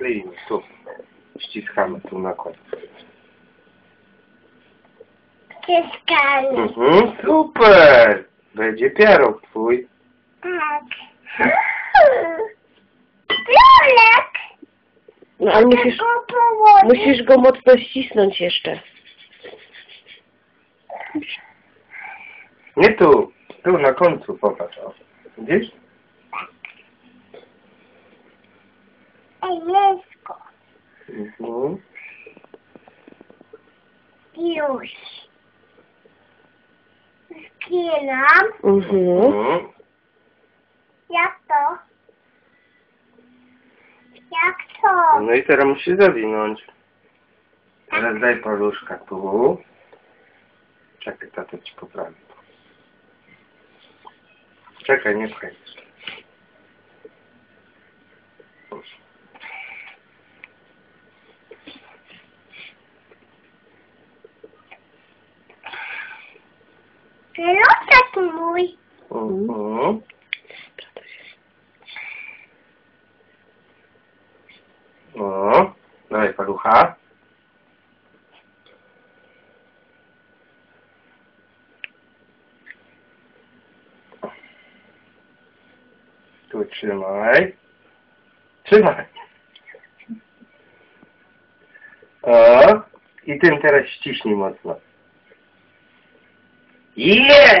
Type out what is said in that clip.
Kleimy tu. Ściskamy tu na końcu. Ciskamy. Mhm, super! Będzie pierog twój. Tak. Lolek. No ale musisz, musisz go mocno ścisnąć jeszcze. Nie tu. Tu na końcu popatrz. O. Widzisz? Ej, Lesko. Mhm. Już. Skinam. Mhm. Mhm. Jak to? Jak to? No i teraz musisz zawinąć. Teraz daj paluszka tu. Czekaj, tato ci poprawi. Czekaj, nie pchaj. Pilotek mój. Mhm. O, dawaj palucha. Tu trzymaj. Trzymaj. O, i tym teraz ściśnij mocno. Yeah!